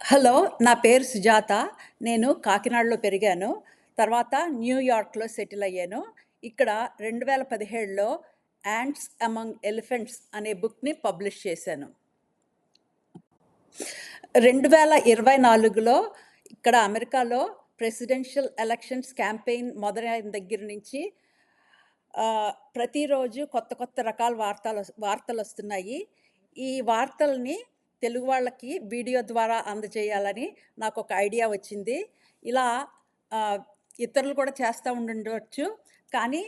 Hello నా పేరు సుజాత. నేను కాకినాడలో పెరిగాను. తర్వాత న్యూయార్క్లో సెటిల్ అయ్యాను. ఇక్కడ రెండు వేల పదిహేడులో యాంట్స్ అమంగ్ ఎలిఫెంట్స్ అనే బుక్ని పబ్లిష్ చేశాను. రెండు వేల ఇరవై నాలుగులో ఇక్కడ అమెరికాలో ప్రెసిడెన్షియల్ ఎలక్షన్స్ క్యాంపెయిన్ మొదలైన దగ్గర నుంచి ప్రతిరోజు కొత్త కొత్త రకాల వార్తలు వార్తలు వస్తున్నాయి. ఈ వార్తల్ని తెలుగు వాళ్ళకి వీడియో ద్వారా అందజేయాలని నాకు ఒక ఐడియా వచ్చింది. ఇలా ఇతరులు కూడా చేస్తూ ఉండవచ్చు కానీ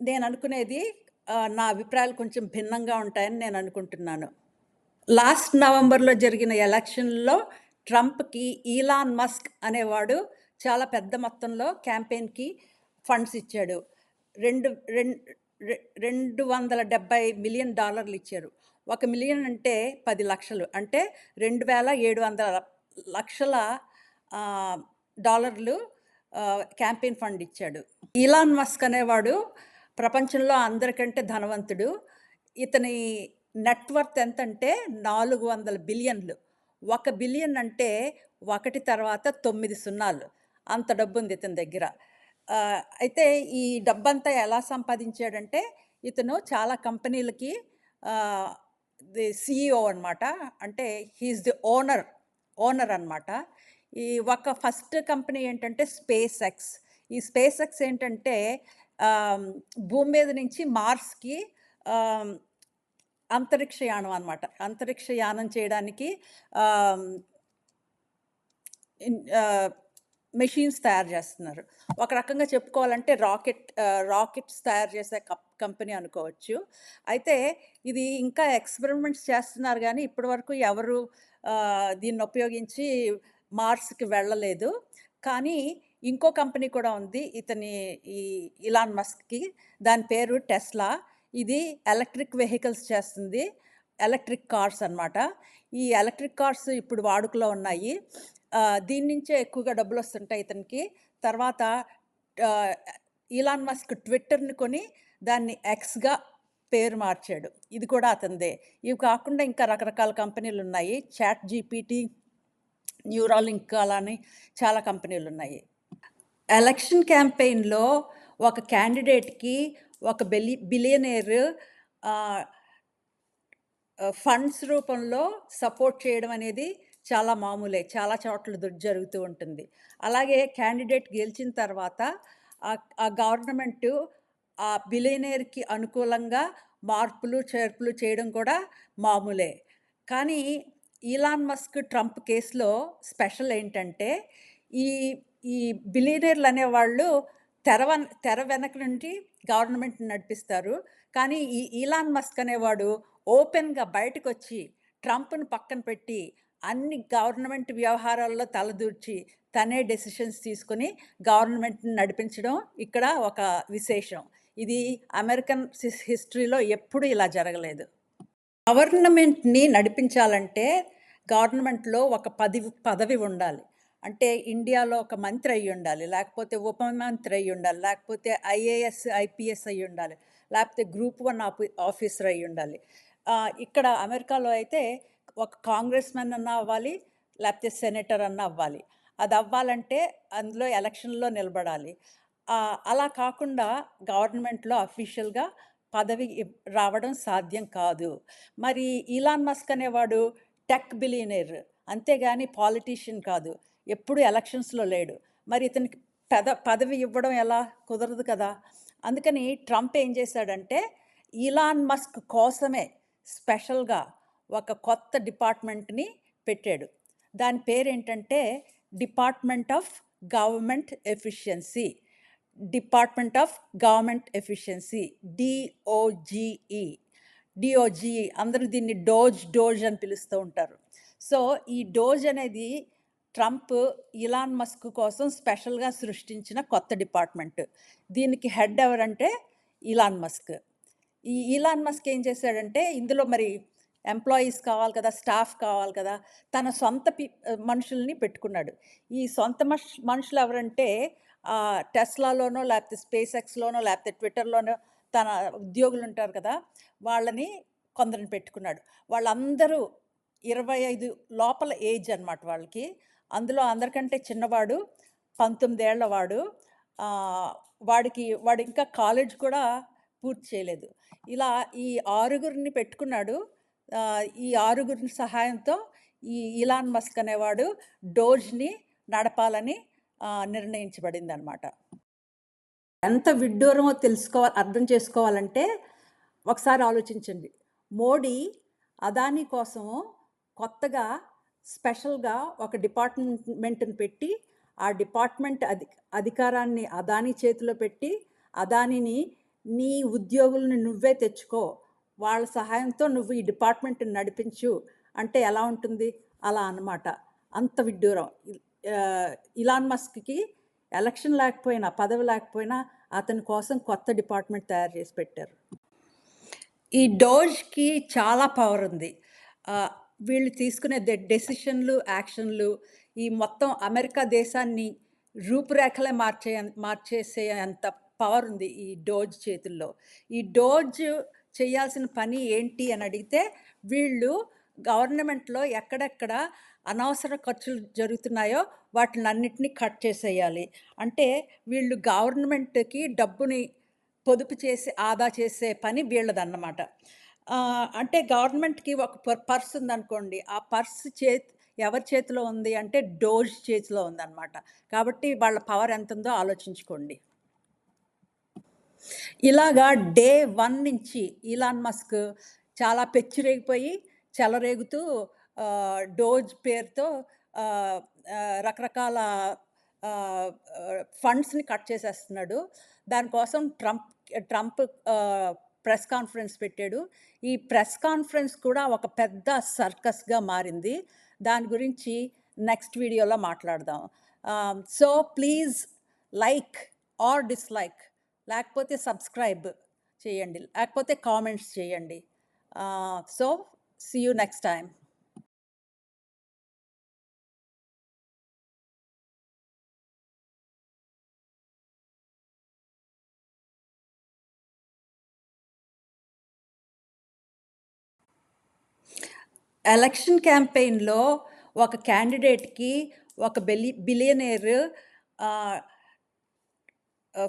నేను అనుకునేది నా అభిప్రాయాలు కొంచెం భిన్నంగా ఉంటాయని నేను అనుకుంటున్నాను లాస్ట్ నవంబర్లో జరిగిన ఎలక్షన్లో ట్రంప్కి ఈలాన్ మస్క్ అనేవాడు చాలా పెద్ద మొత్తంలో క్యాంపెయిన్కి ఫండ్స్ ఇచ్చాడు. రెండు రెండు రెండు వందల డెబ్బై మిలియన్ డాలర్లు ఇచ్చారు. ఒక మిలియన్ అంటే పది లక్షలు. అంటే రెండు వేల ఏడు వందల లక్షల డాలర్లు క్యాంపెయిన్ ఫండ్ ఇచ్చాడు. ఈలాన్ మస్క్ అనేవాడు ప్రపంచంలో అందరికంటే ధనవంతుడు. ఇతని నెట్వర్త్ ఎంత అంటే నాలుగు వందల బిలియన్లు. ఒక బిలియన్ అంటే ఒకటి తర్వాత తొమ్మిది సున్నాలు. అంత డబ్బు ఉంది ఇతని దగ్గర. అయితే ఈ డబ్బంతా ఎలా సంపాదించాడంటే ఇతను చాలా కంపెనీలకి ది సిఇఓ అనమాట అంటే హీఈస్ ది ఓనర్ ఓనర్ అనమాట ఈ ఒక ఫస్ట్ కంపెనీ ఏంటంటే స్పేస్ ఎక్స్ ఈ స్పేస్ ఎక్స్ ఏంటంటే భూమి మీద నుంచి మార్స్కి అంతరిక్షయానం అంతరిక్ష యానం అనమాట అంతరిక్ష యానం చేయడానికి మెషిన్స్ తయారు చేస్తున్నారు. ఒక రకంగా చెప్పుకోవాలంటే రాకెట్ రాకెట్స్ తయారు చేసే కప్ కంపెనీ అనుకోవచ్చు. అయితే ఇది ఇంకా ఎక్స్పెరిమెంట్స్ చేస్తున్నారు కానీ ఇప్పటివరకు ఎవరు దీన్ని ఉపయోగించి మార్స్కి వెళ్ళలేదు. కానీ ఇంకో కంపెనీ కూడా ఉంది. ఇతని ఈ ఇలాన్ మస్క్కి దాని పేరు టెస్లా ఇది ఎలక్ట్రిక్ వెహికల్స్ చేస్తుంది. ఎలక్ట్రిక్ కార్స్ అన్నమాట. ఈ ఎలక్ట్రిక్ కార్స్ ఇప్పుడు వాడుకలో ఉన్నాయి. దీని నుంచే ఎక్కువగా డబ్బులు వస్తుంటాయి ఇతనికి. తర్వాత ఇలాన్ మస్క్ ట్విట్టర్ని కొని దాన్ని ఎక్స్గా పేరు మార్చాడు. ఇది కూడా అతనిదే. ఇవి కాకుండా ఇంకా రకరకాల కంపెనీలు ఉన్నాయి. చాట్ జీపీటీ న్యూరాలింక్ అలానే చాలా కంపెనీలు ఉన్నాయి. ఎలక్షన్ క్యాంపెయిన్లో ఒక క్యాండిడేట్కి ఒక బెలి బిలియనేర్ ఫండ్స్ రూపంలో సపోర్ట్ చేయడం అనేది చాలా మామూలే. చాలా చోట్ల దు- జరుగుతూ ఉంటుంది. అలాగే క్యాండిడేట్ గెలిచిన తర్వాత ఆ- ఆ గవర్నమెంట్ ఆ బిలియనేర్కి అనుకూలంగా మార్పులు చేర్పులు చేయడం కూడా మామూలే. కానీ ఈలాన్ మస్క్ ట్రంప్ కేసులో స్పెషల్ ఏంటంటే ఈ ఈ బిలియనీర్లు అనేవాళ్ళు తెర తెర వెనక నుండి గవర్నమెంట్ నడిపిస్తారు. కానీ ఈ ఈలాన్ మస్క్ అనేవాడు ఓపెన్గా బయటకు వచ్చి ట్రంప్ను పక్కన పెట్టి అన్ని గవర్నమెంట్ వ్యవహారాల్లో తలదూర్చి తనే డెసిషన్స్ తీసుకొని గవర్నమెంట్ని నడిపించడం ఇక్కడ ఒక విశేషం. ఇది అమెరికన్ హిస్టరీలో ఎప్పుడూ ఇలా జరగలేదు. గవర్నమెంట్ని నడిపించాలంటే గవర్నమెంట్లో ఒక పదవి పదవి ఉండాలి. అంటే ఇండియాలో ఒక మంత్రి అయి ఉండాలి లేకపోతే ఉప మంత్రి అయి ఉండాలి లేకపోతే ఐఏఎస్ ఐపీఎస్ అయి ఉండాలి లేకపోతే గ్రూప్ వన్ ఆఫీ ఆఫీసర్ అయి ఉండాలి. ఇక్కడ అమెరికాలో అయితే ఒక కాంగ్రెస్ మెన్ అన్న అవ్వాలి లేకపోతే సెనేటర్ అన్న అవ్వాలి. అది అవ్వాలంటే అందులో ఎలక్షన్లో నిలబడాలి. అలా కాకుండా గవర్నమెంట్లో అఫీషియల్గా పదవి ఇవ్- రావడం సాధ్యం కాదు. మరి ఈలాన్ మస్క్ అనేవాడు టెక్ బిలియనర్. అంతేగాని పాలిటీషియన్ కాదు. ఎప్పుడు ఎలక్షన్స్లో లేడు. మరి ఇతనికి పెద పదవి ఇవ్వడం ఎలా? కుదరదు కదా. అందుకని ట్రంప్ ఏం చేశాడంటే ఈలాన్ మస్క్ కోసమే స్పెషల్గా ఒక కొత్త డిపార్ట్మెంట్ని పెట్టాడు. దాని పేరేంటంటే department of government efficiency. Department of government efficiency D O G E D O G E అందరూ దీన్ని డోజ్ డోజ్ అని పిలుస్తూ ఉంటారు. సో ఈ డోజ్ అనేది ట్రంప్ ఇలాన్ మస్క్ కోసం స్పెషల్గా సృష్టించిన కొత్త డిపార్ట్మెంట్. దీనికి హెడ్ ఎవరంటే ఇలాన్ మస్క్. ఈ ఇలాన్ మస్క్ ఏం చేశాడంటే ఇందులో మరి ఎంప్లాయీస్ కావాలి కదా స్టాఫ్ కావాలి కదా తన సొంత పి మనుషుల్ని పెట్టుకున్నాడు. ఈ సొంత మనుషులు ఎవరంటే టెస్లాలోనో లేకపోతే స్పేస్ ఎక్స్లోనో లేకపోతే ట్విట్టర్లోనో తన ఉద్యోగులు ఉంటారు కదా వాళ్ళని కొందరిని పెట్టుకున్నాడు వాళ్ళందరూ 25 లోపల ఏజ్ అనమాట వాళ్ళకి. అందులో అందరికంటే చిన్నవాడు పంతొమ్మిదేళ్ళ వాడు. వాడికి వాడు ఇంకా కాలేజ్ కూడా పూర్తి చేయలేదు. ఇలా ఈ ఆరుగురిని పెట్టుకున్నాడు. ఈ ఆరుగురి సహాయంతో ఈ ఇలాన్ మస్క్ అనేవాడు డోజ్‌ని నడపాలని నిర్ణయించబడింది నిర్ణయించబడిందనమాట. ఎంత విడ్డూరమో తెలుసుకోవాలి అర్థం చేసుకోవాలంటే ఒకసారి ఆలోచించండి. మోడీ అదానీ కోసం కొత్తగా స్పెషల్‌గా ఒక డిపార్ట్‌మెంట్‌ని పెట్టి, ఆ డిపార్ట్‌మెంట్ అధి అధికారాన్ని అదానీ చేతిలో పెట్టి, అదానీని నీ ఉద్యోగులను నువ్వే తెచ్చుకో. వాళ్ళ సహాయంతో నువ్వు ఈ డిపార్ట్‌మెంట్‌ని నడిపించు అంటే ఎలా ఉంటుంది? అలా అన్నమాట. అంత విడ్డూరం. ఇలాన్ మస్క్‌కి ఎలక్షన్ లేకపోయినా, పదవి లేకపోయినా అతని కోసం కొత్త డిపార్ట్‌మెంట్ తయారు చేసి పెట్టారు. ఈ డోజ్‌కి చాలా పవర్ ఉంది. వీళ్ళు తీసుకునే డెసిషన్‌లు, యాక్షన్‌లు ఈ మొత్తం అమెరికా దేశాన్ని రూపురేఖలే మార్చే మార్చేసే అంత పవర్ ఉంది ఈ డోజ్ చేతుల్లో. ఈ డోజ్ చేయాల్సిన పని ఏంటి అని అడిగితే వీళ్ళు గవర్నమెంట్‌లో ఎక్కడెక్కడ అనవసర ఖర్చులు జరుగుతున్నాయో వాటిని అన్నిటినీ కట్ చేసేయాలి. అంటే వీళ్ళు గవర్నమెంట్‌కి డబ్బుని పొదుపు చేసి ఆదా చేసే పని వీళ్ళదన్నమాట. అంటే గవర్నమెంట్‌కి ఒక పర్స్ ఉందనుకోండి. ఆ పర్స్ చే ఎవరి చేతిలో ఉంది అంటే డోజ్ చేతిలో ఉందన్నమాట. కాబట్టి వాళ్ళ పవర్ ఎంతుందో ఆలోచించుకోండి. ఇలాగా డే వన్ నుంచి ఇలాన్ మస్క్ చాలా పెచ్చిరేగిపోయి, చెలరేగుతూ డోజ్ పేరుతో రకరకాల ఫండ్స్‌ని కట్ చేసేస్తున్నాడు. దానికోసం ట్రంప్ ట్రంప్ ప్రెస్ కాన్ఫరెన్స్ పెట్టాడు. ఈ ప్రెస్ కాన్ఫరెన్స్ కూడా ఒక పెద్ద సర్కస్‌గా మారింది. దాని గురించి నెక్స్ట్ వీడియోలో మాట్లాడదాం. So please like or dislike లేకపోతే సబ్స్క్రైబ్ చేయండి. లేకపోతే కామెంట్స్ చేయండి. So see you next time election క్యాంపెయిన్‌లో ఒక క్యాండిడేట్‌కి ఒక బెలి బిలియనేర్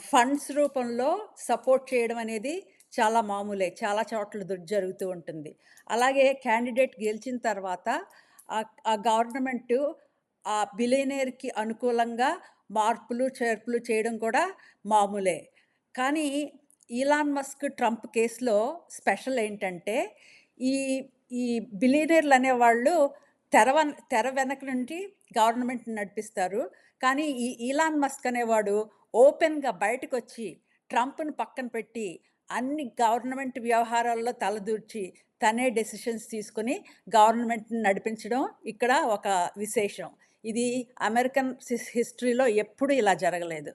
ఫండ్స్ రూపంలో సపోర్ట్ చేయడం అనేది చాలా మామూలే. చాలా చోట్ల జరుగుతూ ఉంటుంది. అలాగే క్యాండిడేట్ గెలిచిన తర్వాత ఆ గవర్నమెంట్ ఆ బిలియనేర్‌కి అనుకూలంగా మార్పులు, చేర్పులు చేయడం కూడా మామూలే. కానీ ఇలాన్ మస్క్, ట్రంప్ కేసులో స్పెషల్ ఏంటంటే ఈ ఈ బిలీనియర్లు అనేవాళ్ళు తెర తెర వెనక నుండి గవర్నమెంట్‌ని నడిపిస్తారు. కానీ ఈ ఇలాన్ మస్క్ అనేవాడు ఓపెన్‌గా బయటకొచ్చి ట్రంప్ను పక్కన పెట్టి అన్ని గవర్నమెంట్ వ్యవహారాల్లో తలదూర్చి తనే డెసిషన్స్ తీసుకొని గవర్నమెంట్‌ని నడిపించడం ఇక్కడ ఒక విశేషం. ఇది అమెరికన్ సిస్ హిస్టరీలో ఎప్పుడూ ఇలా జరగలేదు.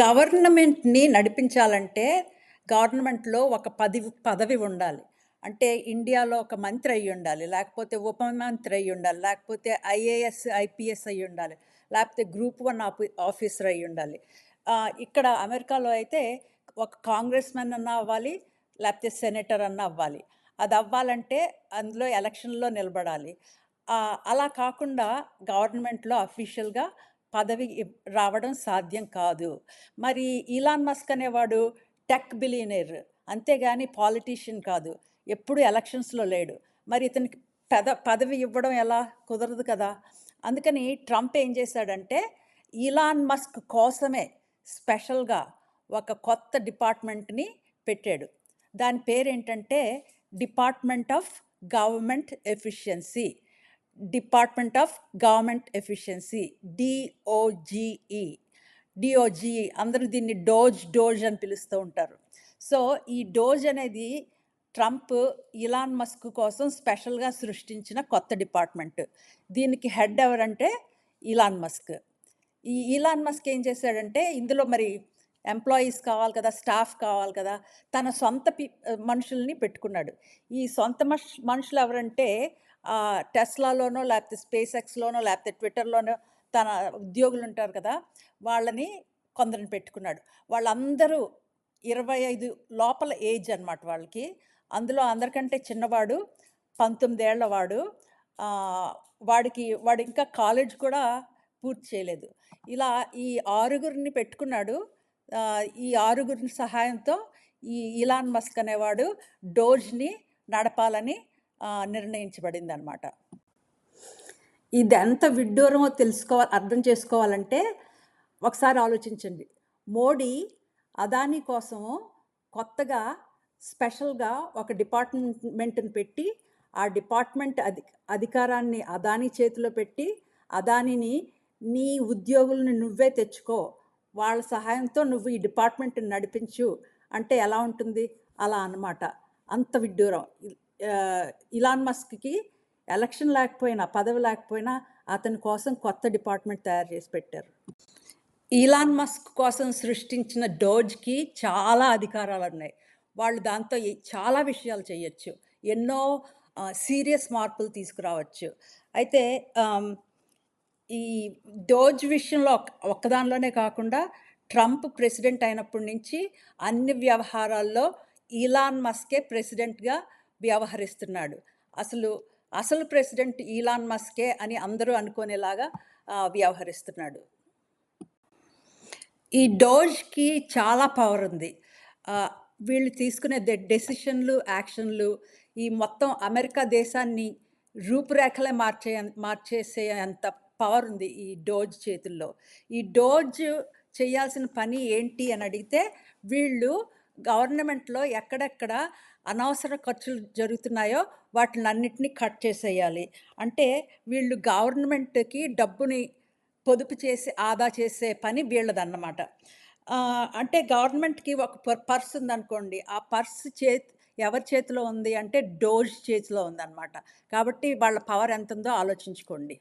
గవర్నమెంట్‌ని నడిపించాలంటే గవర్నమెంట్‌లో ఒక పది పదవి ఉండాలి. అంటే ఇండియాలో ఒక మంత్రి అయ్యుండాలి. లేకపోతే ఉప మంత్రి అయ్యుండాలి. లేకపోతే ఐఏఎస్, ఐపీఎస్ అయ్యుండాలి. లేకపోతే గ్రూప్ వన్ ఆఫీ ఆఫీసర్ అయ్యుండాలి. ఉండాలి ఇక్కడ అమెరికాలో అయితే ఒక కాంగ్రెస్ మెన్ అన్నా అవ్వాలి. లేకపోతే సెనేటర్ అన్నా అవ్వాలి. అది అవ్వాలంటే అందులో ఎలక్షన్‌లో నిలబడాలి. అలా కాకుండా గవర్నమెంట్‌లో అఫీషియల్‌గా పదవి రావడం సాధ్యం కాదు. మరి ఇలాన్ మస్క్ అనేవాడు టెక్ బిలియనీర్. అంతేగాని పాలిటీషియన్ కాదు. ఎప్పుడు ఎలక్షన్స్‌లో లేడు. మరి ఇతనికి పెద పదవి ఇవ్వడం ఎలా? కుదరదు కదా! అందుకని ట్రంప్ ఏం చేశాడంటే ఇలాన్ మస్క్ కోసమే స్పెషల్‌గా ఒక కొత్త డిపార్ట్‌మెంట్‌ని పెట్టాడు. దాని పేరేంటంటే department of government efficiency. Department of government efficiency D O G E D O G E అందరూ దీన్ని డోజ్, డోజ్ అని పిలుస్తూ ఉంటారు. సో ఈ డోజ్ అనేది ట్రంప్ ఇలాన్ మస్క్ కోసం స్పెషల్‌గా సృష్టించిన కొత్త డిపార్ట్‌మెంట్. దీనికి హెడ్ ఎవరంటే ఇలాన్ మస్క్. ఈ ఇలాన్ మస్క్ ఏం చేశాడంటే ఇందులో మరి ఎంప్లాయీస్ కావాలి కదా! స్టాఫ్ కావాలి కదా! తన సొంత పి మనుషుల్ని పెట్టుకున్నాడు. ఈ సొంత మష్ మనుషులు ఎవరంటే టెస్లాలోనో లేకపోతే స్పేస్ ఎక్స్‌లోనో లేకపోతే ట్విట్టర్‌లోనో తన ఉద్యోగులు ఉంటారు కదా! వాళ్ళని కొందరిని పెట్టుకున్నాడు. వాళ్ళందరూ 25 లోపల ఏజ్ అన్నమాట వాళ్ళకి. అందులో అందరికంటే చిన్నవాడు పంతొమ్మిదేళ్ళవాడు వాడికి వాడు ఇంకా కాలేజ్ కూడా పూర్తి చేయలేదు. ఇలా ఈ ఆరుగురిని పెట్టుకున్నాడు. ఈ ఆరుగురి సహాయంతో ఈ ఇలాన్ మస్క్ అనేవాడు డోజ్‌ని నడపాలని నిర్ణయించబడిందనమాట ఇది ఎంత విడ్డూరమో తెలుసుకోవాలి అర్థం చేసుకోవాలంటే ఒకసారి ఆలోచించండి. మోడీ అదానీ కోసము కొత్తగా స్పెషల్‌గా ఒక డిపార్ట్‌మెంట్‌ని పెట్టి, ఆ డిపార్ట్‌మెంట్ అధి అధికారాన్ని అదానీ చేతిలో పెట్టి, అదానిని నీ ఉద్యోగుల్ని నువ్వే తెచ్చుకో. వాళ్ళ సహాయంతో నువ్వు ఈ డిపార్ట్‌మెంట్‌ని నడిపించు అంటే ఎలా ఉంటుంది? అలా అన్నమాట. అంత విడ్డూరం. ఇలాన్ మస్క్‌కి ఎలక్షన్ లేకపోయినా, పదవి లేకపోయినా అతని కోసం కొత్త డిపార్ట్‌మెంట్ తయారు చేసి పెట్టారు. ఇలాన్ మస్క్ కోసం సృష్టించిన డోజ్‌కి చాలా అధికారాలు ఉన్నాయి వాళ్ళు దాంతో చాలా విషయాలు చేయొచ్చు. ఎన్నో సీరియస్ మార్పులు తీసుకురావచ్చు. అయితే ఈ డోజ్ విషయంలో ఒక్కదానిలోనే కాకుండా ట్రంప్ ప్రెసిడెంట్ అయినప్పటి నుంచి అన్ని వ్యవహారాల్లో ఈలాన్ మస్కే ప్రెసిడెంట్‌గా వ్యవహరిస్తున్నాడు. అసలు, అసలు ప్రెసిడెంట్ ఈలాన్ మస్కే అని అందరూ అనుకునేలాగా వ్యవహరిస్తున్నాడు. ఈ డోజ్‌కి చాలా పవర్ ఉంది. వీళ్ళు తీసుకునే డెసిషన్‌లు, యాక్షన్‌లు ఈ మొత్తం అమెరికా దేశాన్ని రూపురేఖలే మార్చే మార్చేసేంత పవర్ ఉంది ఈ డోజ్ చేతుల్లో. ఈ డోజ్ చేయాల్సిన పని ఏంటి అని అడిగితే వీళ్ళు గవర్నమెంట్‌లో ఎక్కడెక్కడ అనవసర ఖర్చులు జరుగుతున్నాయో వాటిని అన్నిటినీ కట్ చేసేయాలి. అంటే వీళ్ళు గవర్నమెంట్‌కి డబ్బుని పొదుపు చేసి ఆదా చేసే పని వీళ్ళదన్నమాట. అంటే గవర్నమెంట్‌కి ఒక పర్స్ ఉందనుకోండి. ఆ పర్స్ చేతి ఎవరి చేతిలో ఉంది అంటే డోజ్ చేతిలో ఉందన్నమాట. కాబట్టి వాళ్ళ పవర్ ఎంత ఉందో ఆలోచించుకోండి.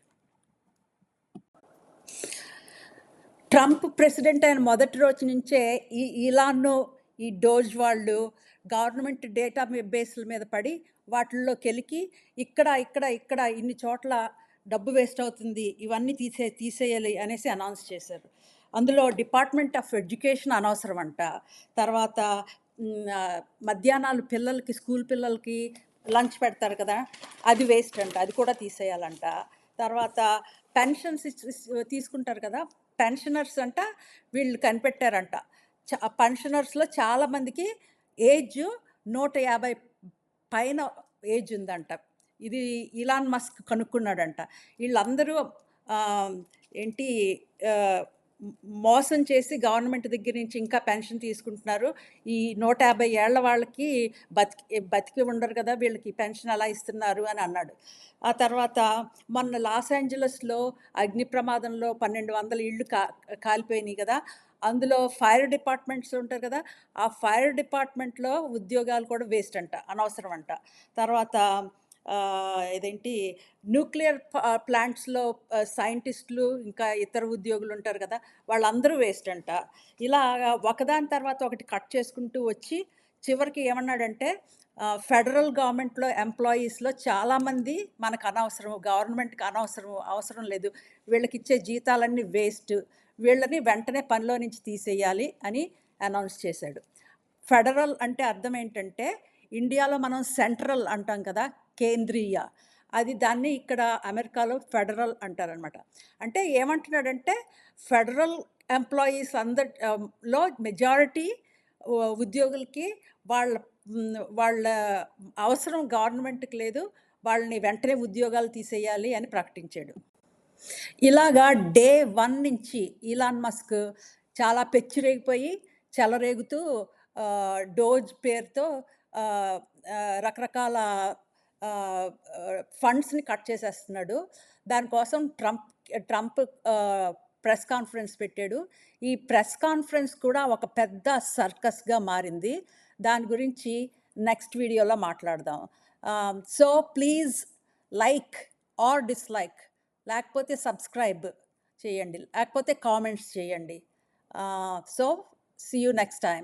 ట్రంప్ ప్రెసిడెంట్ అయిన మొదటి రోజు నుంచే ఈ ఇలాను ఈ డోజ్ వాళ్ళు గవర్నమెంట్ డేటా బేస్‌ల మీద పడి వాటిల్లో కెలికి ఇక్కడ, ఇక్కడ, ఇక్కడ ఇన్ని చోట్ల డబ్బు వేస్ట్ అవుతుంది. ఇవన్నీ తీసే తీసేయాలి అనేసి అనౌన్స్ చేశారు. అందులో డిపార్ట్‌మెంట్ ఆఫ్ ఎడ్యుకేషన్ అనవసరం అంట తర్వాత మధ్యాహ్నాలు పిల్లలకి స్కూల్ పిల్లలకి లంచ్ పెడతారు కదా! అది వేస్ట్ అంట. అది కూడా తీసేయాలంట. తర్వాత పెన్షన్స్ ఇస్ తీసుకుంటారు కదా! పెన్షనర్స్ అంట వీళ్ళు కనిపెట్టారంట. చ పెన్షనర్స్‌లో చాలామందికి ఏజ్ నూట యాభై పైన ఏజ్ ఉందంట. ఇది ఇలాన్ మస్క్ కనుక్కున్నాడంట. వీళ్ళందరూ ఏంటి మోసం చేసి గవర్నమెంట్ దగ్గర నుంచి ఇంకా పెన్షన్ తీసుకుంటున్నారు. ఈ 150 ఏళ్ళ వాళ్ళకి బతికి బతికి ఉండరు కదా! వీళ్ళకి పెన్షన్ ఎలా ఇస్తున్నారు అని అన్నాడు. ఆ తర్వాత మొన్న లాస్ ఏంజలస్‌లో అగ్ని ప్రమాదంలో 1200 ఇళ్ళు కా కాలిపోయినాయి కదా! అందులో ఫైర్ డిపార్ట్‌మెంట్స్ ఉంటారు కదా! ఆ ఫైర్ డిపార్ట్‌మెంట్‌లో ఉద్యోగాలు కూడా వేస్ట్ అంట. అనవసరం అంట. తర్వాత ఇదేంటి న్యూక్లియర్ ప్లాంట్స్‌లో సైంటిస్టులు సైంటిస్ట్‌లు ఇంకా ఇతర ఉద్యోగులు ఉంటారు కదా! వాళ్ళందరూ వేస్ట్ అంట. ఇలా ఒకదాని తర్వాత ఒకటి కట్ చేసుకుంటూ వచ్చి చివరికి ఏమన్నాడంటే ఫెడరల్ గవర్నమెంట్‌లో ఎంప్లాయీస్‌లో చాలామంది మనకు అనవసరం. గవర్నమెంట్‌కి అనవసరం. అవసరం లేదు. వీళ్ళకి ఇచ్చే జీతాలన్నీ వేస్ట్. వీళ్ళని వెంటనే పనిలో నుంచి తీసేయాలి అని అనౌన్స్ చేశాడు. ఫెడరల్ అంటే అర్థం ఏంటంటే ఇండియాలో మనం సెంట్రల్ అంటాం కదా! కేంద్రీయ. అది దాన్ని ఇక్కడ అమెరికాలో ఫెడరల్ అంటారనమాట. అంటే ఏమంటున్నాడంటే ఫెడరల్ ఎంప్లాయీస్ అందరిలో మెజారిటీ ఉద్యోగులకి వాళ్ళ వాళ్ళ అవసరం గవర్నమెంట్‌కి లేదు. వాళ్ళని వెంటనే ఉద్యోగాలు తీసేయాలి అని ప్రకటించాడు. ఇలాగా డే వన్ నుంచి ఇలాన్ మస్క్ చాలా పెచ్చిరేగిపోయి, చెలరేగుతూ డోజ్ పేరుతో రకరకాల ఫండ్స్‌ని కట్ చేసేస్తున్నాడు. దానికోసం ట్రంప్ ట్రంప్ ప్రెస్ కాన్ఫరెన్స్ పెట్టాడు. ఈ ప్రెస్ కాన్ఫరెన్స్ కూడా ఒక పెద్ద సర్కస్‌గా మారింది. దాని గురించి నెక్స్ట్ వీడియోలో మాట్లాడదాం. So please like or dislike లేకపోతే సబ్స్క్రైబ్ చేయండి. లేకపోతే కామెంట్స్ చేయండి. So see you next time